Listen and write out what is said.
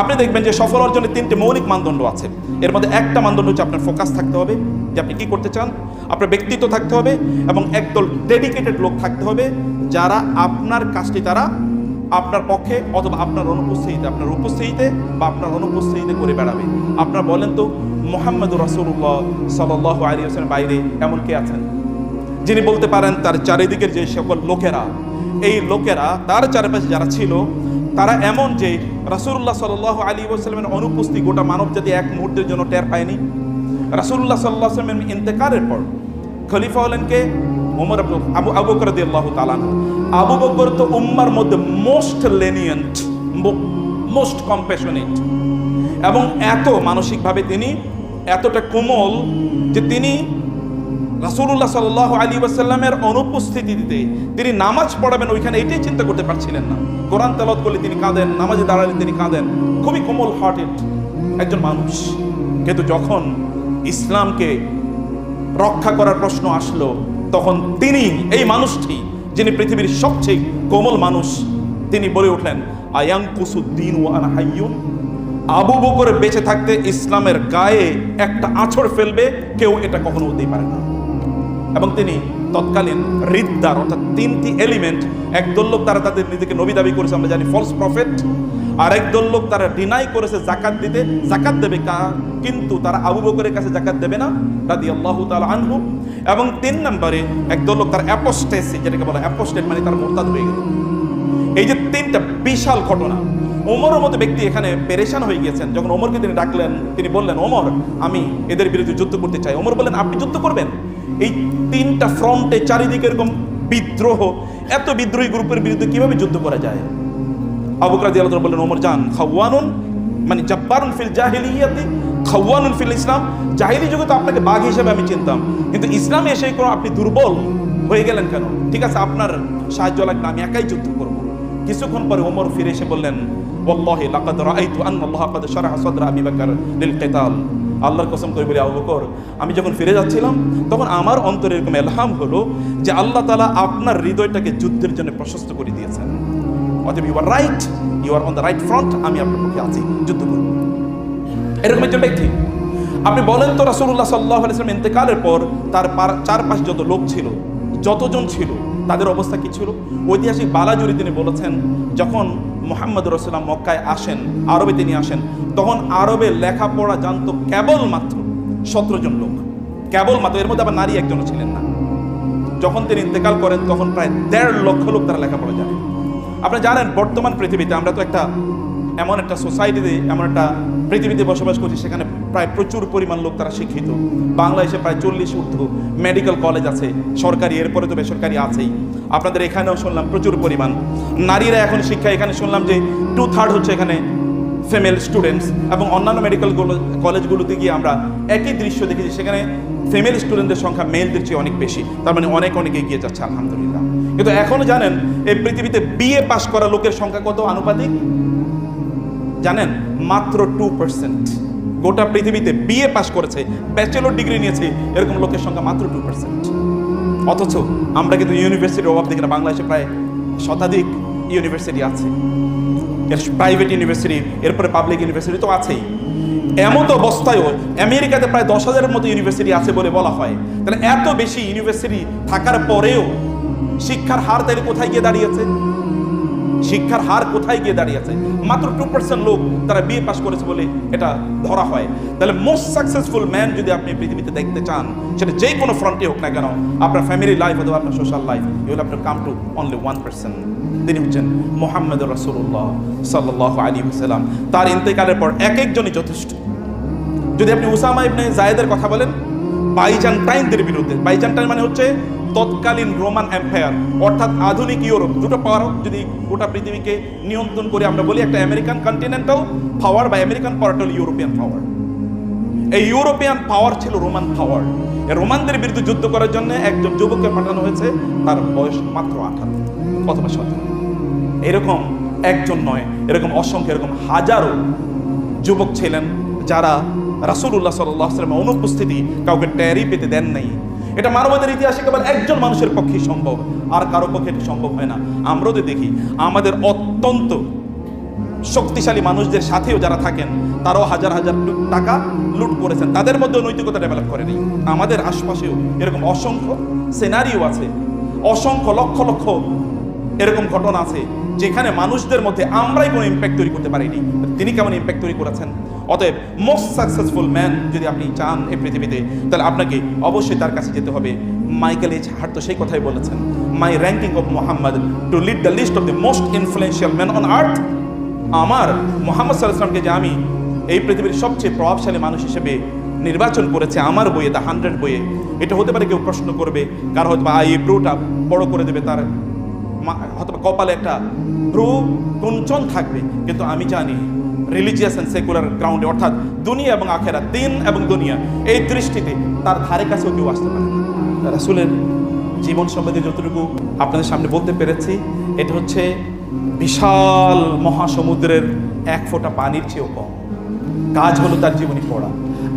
আপনি দেখবেন যে সফল অর্জনের তিনটে মৌলিক মানদণ্ড আছে। এর মধ্যে একটা মানদণ্ড হচ্ছে আপনার ফোকাস থাকতে হবে, যে আপনি কী করতে চান, আপনার ব্যক্তিত্ব থাকতে হবে এবং একদল ডেডিকেটেড লোক থাকতে হবে যারা আপনার কাজটি তারা আপনার পক্ষে অথবা আপনার অনুপস্থিতিতে, আপনার উপস্থিতিতে বা আপনার অনুপস্থিতিতে করে বেড়াবে। আপনারা বলেন তো, মোহাম্মদ রাসুল্লাহ সাল্লাহ আলী হোসেনের বাইরে এমন কে আছেন? যিনি বলতে পারেন, তার চারিদিকের যে সকল লোকেরা, এই লোকেরা, তার চারপাশে যারা ছিল তারা এমন যে রাসুল্লাহ সাল আলী ওসালামের অনুপস্থিতি, গোটা মানব জাতি এক মুহূর্তের জন্য টের পায়নি। রাসুল্লাহ সাল্লাহ সাল্লামের ইন্তেকারের পর খলিফা হলেন কে? আব্দুল আবু আবু বকর আল্লাহ তালান আবু বকর তো উম্মার মধ্যে মোস্ট লেনিয়েন্ট মোস্ট কম্পেশনেট এবং এত মানসিকভাবে তিনি এতটা কোমল যে তিনি রাসুল্লাহ সাল আলী ওয়াসাল্লামের অনুপস্থিতিতে তিনি নামাজ পড়াবেন, ওইখানে এটাই চিন্তা করতে পারছিলেন না। কোরআন তেলত করলে তিনি কাঁদেন, নামাজে দাঁড়ালে তিনি কাঁদেন। খুবই কোমল হার্টেড একজন মানুষ। কিন্তু যখন ইসলামকে রক্ষা করার প্রশ্ন আসলো, তখন তিনি, এই মানুষটি, যিনি পৃথিবীর সবচেয়ে কোমল মানুষ, তিনি বলে উঠলেন, আয়াং কুসুদ্দিন ও আনহাইয়ুন আবু বকর বেঁচে থাকতে ইসলামের গায়ে একটা আছড় ফেলবে, কেউ এটা কখনো হতেই পারে না। এবং তিনি তৎকালীন রিদ্দার, অর্থাৎ তিনটি এলিমেন্ট একদল লোক তারা তাদের নিজেকে নবী দাবি করেছে, আমরা জানি ফলস প্রফেট আর একদল লোক তারা ডিনাই করেছে, জাকাত দিতে। জাকাত দেবে কা, কিন্তু তারা আবু বকরের কাছে জাকাত দেবে না রাদি আল্লাহ তালা আনহু। এবং তিন নম্বরে একদল লোক তার অ্যাপোস্টেসি যেটাকে বলে অ্যাপোস্টেট মানে তার মোরতাদ হয়ে গেল। এই যে তিনটা বিশাল ঘটনা, ওমরের মতো ব্যক্তি এখানে পেরেশান হয়ে গিয়েছেন। যখন ওমরকে তিনি ডাকলেন, তিনি বললেন, ওমর, আমি এদের বিরুদ্ধে যুদ্ধ করতে চাই। ওমর বললেন, আপনি যুদ্ধ করবেন? এই তিনটা ফ্রন্টে চারিদিকে এরকম বিদ্রোহ। এত বিদ্রোহী গ্রুপের বিরুদ্ধে কীভাবে যুদ্ধ করা যায়? আবুকরা দিয়াল বললেন, ওমর জান, খাওয়ানুন মানে জব্বারুন ফিল জাহিলিয়াতি, খাওয়ানুন ফিল ইসলাম। জাহিলি যুগে তো আপনাকে বাঘ হিসেবে আমি চিনতাম। কিন্তু ইসলামে এসে কোনো, আপনি দুর্বল হয়ে গেলেন কেন? ঠিক আছে, আপনার সাহায্য লাগবে, আমি একাই যুদ্ধ করব। কিছুক্ষণ পরে ওমর ফিরে এসে বললেন والله لقد رايت ان الله قد شرح صدر ابي بكر للقتال আল্লাহর কসম করে বলি আবু বকর আমি যখন ফিরে যাচ্ছিলাম তখন আমার অন্তরে এরকম এলহাম হলো যে আল্লাহ তালা আপনার হৃদয়টাকে যুদ্ধের জন্য প্রশস্ত করে দিয়েছেন অতএব you are right you are on the right front আমি আপনার পক্ষে আছি যুদ্ধ করব এরকম একজন ব্যক্তি আপনি বলেন তো রাসুল্লাহ সাল্লাহ আলিয়াল্লাম ইন্তেকালের পর তার পার- চারপাশে যত লোক ছিল যতজন ছিল তাদের অবস্থা কি ছিল ঐতিহাসিক বালাজুরি তিনি বলেছেন যখন মোহাম্মদ রসুল্লাম মক্কায় আসেন, আরবে তিনি আসেন, তখন আরবে লেখাপড়া জানতো কেবলমাত্র সতেরো জন লোক। কেবলমাত্র, এর মধ্যে আবার নারী একজনও ছিলেন না। যখন তিনি ইন্তেকাল করেন, তখন প্রায় দেড় লক্ষ লোক তারা লেখাপড়া জানে। আপনি জানেন, বর্তমান পৃথিবীতে আমরা তো একটা এমন একটা সোসাইটিতে এমন একটা পৃথিবীতে বসবাস করছি, সেখানে প্রায় প্রচুর পরিমাণ লোক তারা শিক্ষিত। বাংলাদেশে প্রায় চল্লিশ ঊর্ধ্ব মেডিকেল কলেজ আছে, সরকারি, এরপরে তো বেসরকারি আছেই। আপনাদের এখানেও শুনলাম প্রচুর পরিমাণ। নারীরা এখন শিক্ষা, এখানে শুনলাম যে টু থার্ড হচ্ছে এখানে ফিমেল স্টুডেন্টস এবং অন্যান্য মেডিকেল কলেজগুলোতে গিয়ে আমরা একই দৃশ্য দেখেছি, সেখানে ফিমেল স্টুডেন্টদের সংখ্যা মেলদের চেয়ে অনেক বেশি। তার মানে অনেক অনেক এগিয়ে যাচ্ছে, আলহামদুলিল্লাহ। কিন্তু এখনও জানেন, এই পৃথিবীতে বিএ পাশ করা লোকের সংখ্যা কত আনুপাতিক? জানেন, মাত্র টু পার্সেন্ট গোটা পৃথিবীতে বিএ পাশ করেছে ব্যাচেলর ডিগ্রি নিয়েছে, এরকম লোকের সংখ্যা মাত্র টু পার্সেন্ট অথচ আমরা কিন্তু ইউনিভার্সিটির অভাব দেখি না, বাংলাদেশে প্রায় শতাধিক ইউনিভার্সিটি আছে। এর প্রাইভেট ইউনিভার্সিটি এরপরে পাবলিক ইউনিভার্সিটি তো আছেই। এমন অবস্থায়ও আমেরিকাতে প্রায় দশ হাজারের মতো ইউনিভার্সিটি আছে বলে বলা হয়। তাহলে এত বেশি ইউনিভার্সিটি থাকার পরেও শিক্ষার হার তাহলে কোথায় গিয়ে দাঁড়িয়েছে? শিক্ষার হার কোথায় গিয়ে দাঁড়িয়েছে? মাত্র টু পার্সেন্ট লোক তারা বিয়ে পাস করেছে বলে এটা ধরা হয়। তাহলে মোস্ট সাকসেসফুল ম্যান যদি আপনি পৃথিবীতে দেখতে চান, সেটা যে কোনো ফ্রন্টে হোক না কেন, আপনার ফ্যামিলি লাইফ অথবা আপনার সোশ্যাল লাইফ ইউল আপনার come to only one percent তিনি হচ্ছেন মোহাম্মদ রসুল্লাহ সাল্লাহ আলী সাল্লাম তার ইন্তেকালের পর এক একজনই যথেষ্ট। যদি আপনি উসামা ইবনে জায়েদের কথা বলেন বাইজান্টাইনদের বিরুদ্ধে। বাইজান্টাইন মানে হচ্ছে তৎকালীন রোমান এম্পায়ার, অর্থাৎ আধুনিক ইউরোপ। দুটো পাওয়ার যদি গোটা পৃথিবীকে নিয়ন্ত্রণ করে আমরা বলি, একটা আমেরিকান কন্টিনেন্টাল পাওয়ার বা আমেরিকান পাওয়ারটা ইউরোপিয়ান পাওয়ার এই ইউরোপিয়ান পাওয়ার ছিল রোমান পাওয়ার রোমানদের বিরুদ্ধে যুদ্ধ করার জন্য একজন যুবককে পাঠানো হয়েছে, তার বয়স মাত্র আঠারো অথবা সতেরো। এরকম একজন নয়, এরকম অসংখ্য, এরকম হাজারো যুবক ছিলেন। যারা রাসুল্লাহ সাল্লামের অনুপস্থিতি কাউকে ট্যারি পেতে দেন নাই। এটা মানবতার ইতিহাসে কেবল একজন মানুষের পক্ষেই সম্ভব, আর কারও পক্ষে এটা সম্ভব হয় না। আমরা তো দেখি, আমাদের অত্যন্ত শক্তিশালী মানুষদের সাথেও যারা থাকেন, তারাও হাজার হাজার টাকা লুট করেছেন। তাদের মধ্যেও নৈতিকতা ডেভেলপ করেনি আমাদের আশপাশেও এরকম অসংখ্য সিনারিও আছে। অসংখ্য লক্ষ লক্ষ এরকম ঘটনা আছে, যেখানে মানুষদের মধ্যে আমরাই কোনো ইম্প্যাক্ট তৈরি করতে পারিনি। তিনি কেমন ইম্প্যাক্ট তৈরি করেছেন? অতএব মোস্ট সাকসেসফুল ম্যান যদি আপনি চান এই পৃথিবীতে, তাহলে আপনাকে অবশ্যই তার কাছে যেতে হবে। মাইকেল এইচ হার্ট তো সেই কথাই বলেছেন my ranking of Muhammad to lead the list of the most influential man on earth আমার মোহাম্মদ সাল্লাহামকে যে আমি এই পৃথিবীর সবচেয়ে প্রভাবশালী মানুষ হিসেবে নির্বাচন করেছে, আমার বইয়ে দ্য হান্ড্রেড বইয়ে, এটা হতে পারে কেউ প্রশ্ন করবে, কার হয়তো আই ব্রুটা বড় করে দেবে, তার হয়তো কপালে একটা ভ্রু কুঞ্চন থাকবে, কিন্তু আমি জানি রিলিজিয়াস অ্যান্ড সেকুলার গ্রাউন্ডে অর্থাৎ দুনিয়া এবং আখেরা দিন এবং দুনিয়া, এই দৃষ্টিতে তার ধারে কাছেও কেউ আসতে পারে না। রাসুলের জীবন সম্বন্ধে যতটুকু আপনাদের সামনে বলতে পেরেছি, এটা হচ্ছে বিশাল মহাসমুদ্রের এক ফোঁটা পানির চেয়েও কম। কাজ হলো তার জীবনী পড়া।